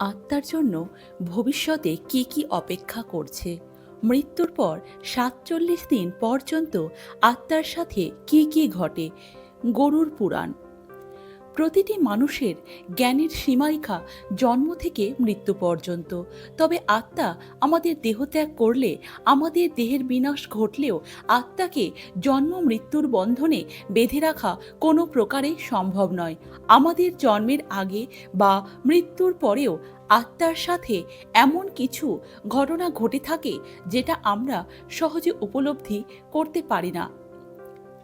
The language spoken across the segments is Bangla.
আত্মার জন্য ভবিষ্যতে কি কি অপেক্ষা করছে? মৃত্যুর পর সাতচল্লিশ দিন পর্যন্ত আত্মার সাথে কি কি ঘটে? গরুর পুরাণ। প্রতিটি মানুষের জ্ঞানের সীমারেখা জন্ম থেকে মৃত্যু পর্যন্ত। তবে আত্মা আমাদের দেহত্যাগ করলে, আমাদের দেহের বিনাশ ঘটলেও আত্মাকে জন্ম মৃত্যুর বন্ধনে বেঁধে রাখা কোনো প্রকারে সম্ভব নয়। আমাদের জন্মের আগে বা মৃত্যুর পরেও আত্মার সাথে এমন কিছু ঘটনা ঘটে থাকে যেটা আমরা সহজে উপলব্ধি করতে পারি না।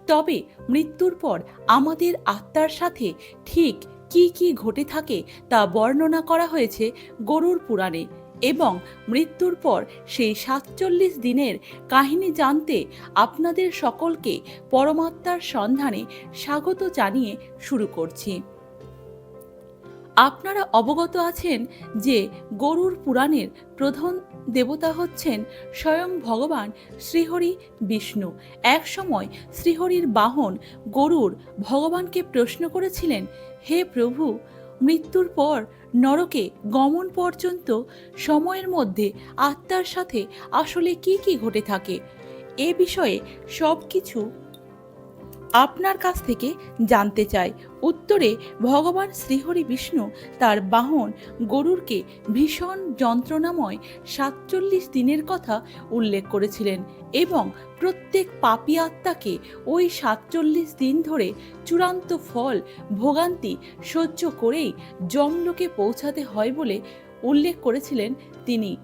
তবে মৃত্যুর পর আমাদের আত্মার সাথে ঠিক কি কি ঘটে থাকে তা বর্ণনা করা হয়েছে গরুর পুরাণে এবং মৃত্যুর পর সেই সাতচল্লিশ দিনের কাহিনী জানতে আপনাদের সকলকে পরমাত্মার সন্ধানে স্বাগত জানিয়ে শুরু করছি। আপনারা অবগত আছেন যে গরুর পুরাণের প্রধান দেবতা হচ্ছেন স্বয়ং ভগবান শ্রীহরি বিষ্ণু। এক সময় শ্রীহরির বাহন গরুর ভগবানকে প্রশ্ন করেছিলেন, হে প্রভু, মৃত্যুর পর নরকে গমন পর্যন্ত সময়ের মধ্যে আত্মার সাথে আসলে কি কি ঘটে থাকে? এ বিষয়ে সব কিছু আপনার কাছ থেকে জানতে চাই। উত্তরে, ভগবান শ্রীহরি বিষ্ণু তার বাহন গরুরকে ভীষণ যন্ত্রণাময় সাতচল্লিশ দিনের কথা উল্লেখ করেছিলেন এবং প্রত্যেক পাপী আত্মাকে ওই সাতচল্লিশ দিন ধরে চূড়ান্ত ফল, ভোগান্তি সহ্য করেই যমলোকে পৌঁছাতে হয় বলে উল্লেখ করেছিলেন তিনি।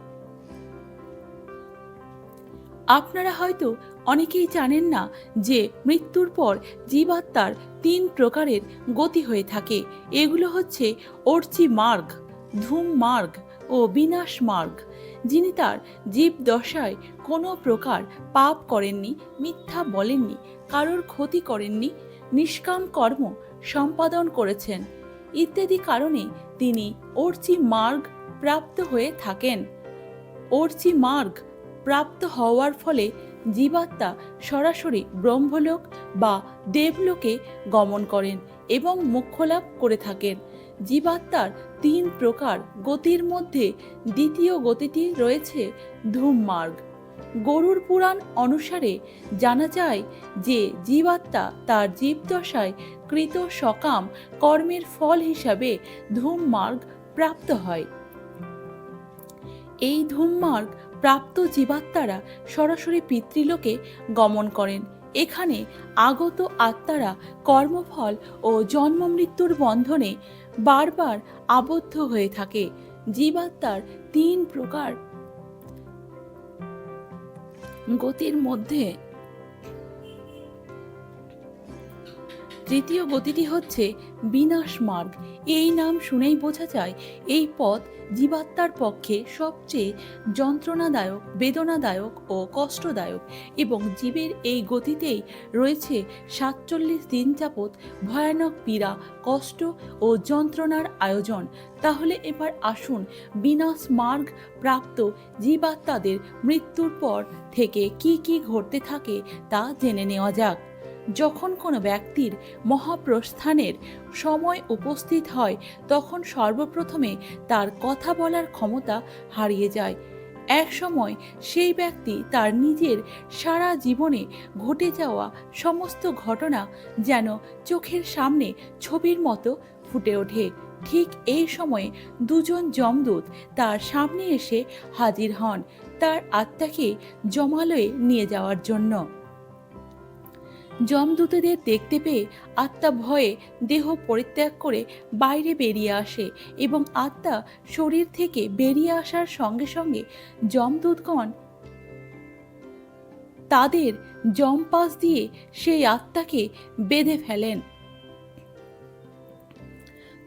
আপনারা হয়তো অনেকেই জানেন না যে মৃত্যুর পর জীবাত্মার তিন প্রকারের গতি হয়ে থাকে। এগুলো হচ্ছে অর্চি মার্গ, ধূম মার্গ ও বিনাশ মার্গ। যিনি তার জীব দশায় কোনো প্রকার পাপ করেননি, মিথ্যা বলেননি, কারোর ক্ষতি করেননি, নিষ্কাম কর্ম সম্পাদন করেছেন। ইত্যাদি কারণে তিনি অর্চি মার্গ প্রাপ্ত হয়ে থাকেন। অর্চি মার্গ প্রাপ্ত হওয়ার ফলে জীবাত্মা সরাসরি ব্রহ্মলোক বা দেবলোকে গমন করেন এবং মোক্ষলাভ করে থাকেন। জীবাত্মার তিন প্রকার গতির মধ্যে দ্বিতীয় গতিটি রয়েছে ধূমমার্গ গরুর পুরাণ অনুসারে জানা যায় যে জীবাত্মা তার জীবদশায় কৃত সকাম কর্মের ফল হিসাবে ধূমমার্গ প্রাপ্ত হয়। এই ধূমমার্গ প্রাপ্ত জীবাত্মারা সরাসরি পিতৃলোকে গমন করেন। এখানে আগত আত্মারা কর্মফল ও জন্মমৃত্যুর বন্ধনে বারবার আবদ্ধ হয়ে থাকে। জীবাত্মার তিন প্রকার গতির মধ্যে তৃতীয় গতিটি হচ্ছে বিনাশ মার্গ। এই নাম শুনেই বোঝা যায়, এই পথ জীবাত্মার পক্ষে সবচেয়ে যন্ত্রণাদায়ক, বেদনাদায়ক ও কষ্টদায়ক এবং জীবের এই গতিতেই রয়েছে সাতচল্লিশ দিন যাবৎ ভয়ানক পীড়া, কষ্ট ও যন্ত্রণার আয়োজন। তাহলে এবার আসুন বিনাশ মার্গ প্রাপ্ত জীবাত্মাদের মৃত্যুর পর থেকে কি কি ঘটতে থাকে তা জেনে নেওয়া যাক। যখন কোনো ব্যক্তির মহাপ্রস্থানের সময় উপস্থিত হয়, তখন সর্বপ্রথমে তার কথা বলার ক্ষমতা হারিয়ে যায়। এক সময় সেই ব্যক্তি তার নিজের সারা জীবনে ঘটে যাওয়া সমস্ত ঘটনা যেন চোখের সামনে ছবির মতো ফুটে ওঠে। ঠিক এই সময়ে দুজন যমদূত তার সামনে এসে হাজির হন, তার আত্মাকে জমালয়ে নিয়ে যাওয়ার জন্য। যমদূতদের দেখতে পেয়ে আত্মা ভয়ে দেহ পরিত্যাগ করে বাইরে বেরিয়ে আসে এবং আত্মা শরীর থেকে বেরিয়ে আসার সঙ্গে সঙ্গে যমদূতগণ তাদের জমপাস দিয়ে সেই আত্মাকে বেঁধে ফেলেন।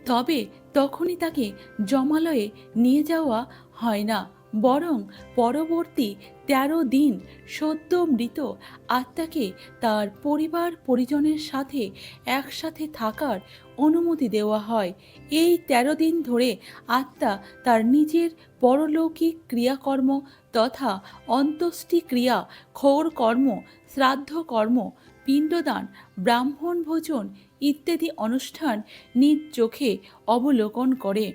তবে তখনই তাকে জমালয়ে নিয়ে যাওয়া হয় না। বরং পরবর্তী তেরো দিন সদ্য মৃত আত্মাকে তার পরিবার পরিজনের সাথে একসাথে থাকার অনুমতি দেওয়া হয়। এই তেরো দিন ধরে আত্মা তার নিজের পরলৌকিক ক্রিয়াকর্ম তথা অন্ত্যেষ্টি ক্রিয়া ক্ষৌর কর্ম, শ্রাদ্ধ কর্ম, পিণ্ডদান, ব্রাহ্মণ ভোজন ইত্যাদি অনুষ্ঠান নিজ চোখে অবলোকন করে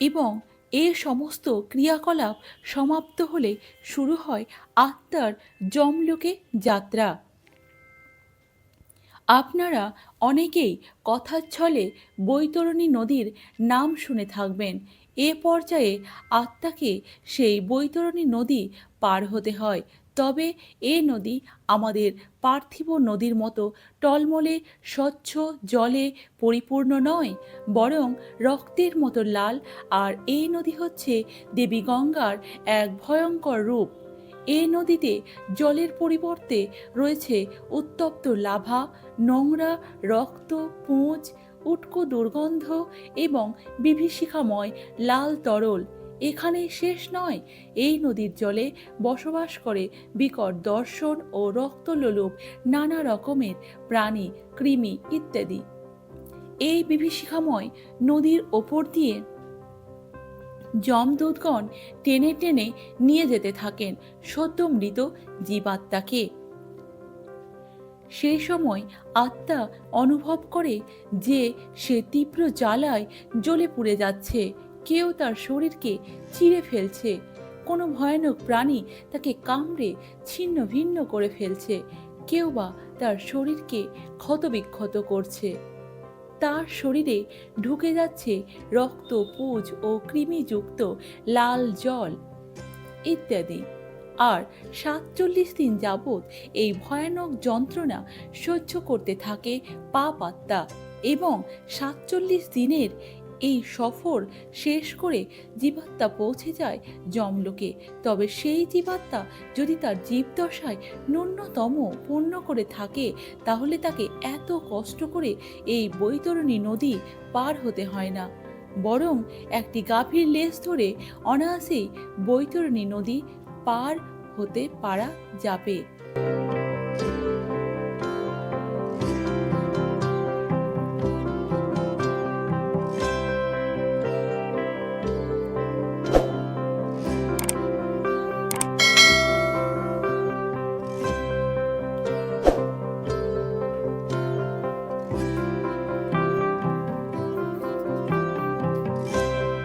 এবং এ সমস্ত ক্রিয়াকলাপ সমাপ্ত হলে শুরু হয় আত্মার জমলোকে যাত্রা। আপনারা অনেকেই কথার ছলে বৈতরণী নদীর নাম শুনে থাকবেন। এ পর্যায়ে আত্মাকে সেই বৈতরণী নদী পার হতে হয়। তবে এ নদী আমাদের পার্থিব নদীর মতো টলমলে, স্বচ্ছ জলে পরিপূর্ণ নয়, বরং রক্তের মতো লাল, আর এই নদী হচ্ছে দেবী গঙ্গার এক ভয়ঙ্কর রূপ। এ নদীতে জলের পরিবর্তে রয়েছে উত্তপ্ত লাভা, নোংরা রক্ত, পুঁজ, উটকো দুর্গন্ধ এবং বিভীষিকাময় লাল তরল। এখানে শেষ নয়। এই নদীর জলে বসবাস করে বিকট দর্শন ও রক্তলোলুপ, নানা রকমের প্রাণী, কৃমি ইত্যাদি। এই বিভীষিকাময় নদীর ওপর দিয়ে যমদূতগণ টেনে টেনে নিয়ে যেতে থাকেন সদ্য মৃত জীবাত্মাকে। সেই সময় আত্মা অনুভব করে যে সে তীব্র জ্বালায় জ্বলে পুড়ে যাচ্ছে। কেউ তার শরীরকে চিরে ফেলছে। কোনো ভয়ানক প্রাণী তাকে কামড়ে ছিন্ন ভিন্ন করে ফেলছে। কেউ বা তার শরীরকে ক্ষতবিক্ষত করছে। তার শরীরে ঢুকে যাচ্ছে রক্ত, পুজ ও কৃমিযুক্ত লাল জল ইত্যাদি। আর সাতচল্লিশ দিন যাবৎ এই ভয়ানক যন্ত্রণা সহ্য করতে থাকে পাপ আত্মা এবং সাতচল্লিশ দিনের এই সফর শেষ করে জীবাত্মা পৌঁছে যায় যমলোকে। তবে সেই জীবাত্মা যদি তার জীবদশায় ন্যূনতম পূর্ণ করে থাকে, তাহলে তাকে এত কষ্ট করে এই বৈতরণী নদী পার হতে হয় না। বরং একটি গাভীর লেজ ধরে অনায়াসেই বৈতরণী নদী পার হতে পারা যাবে।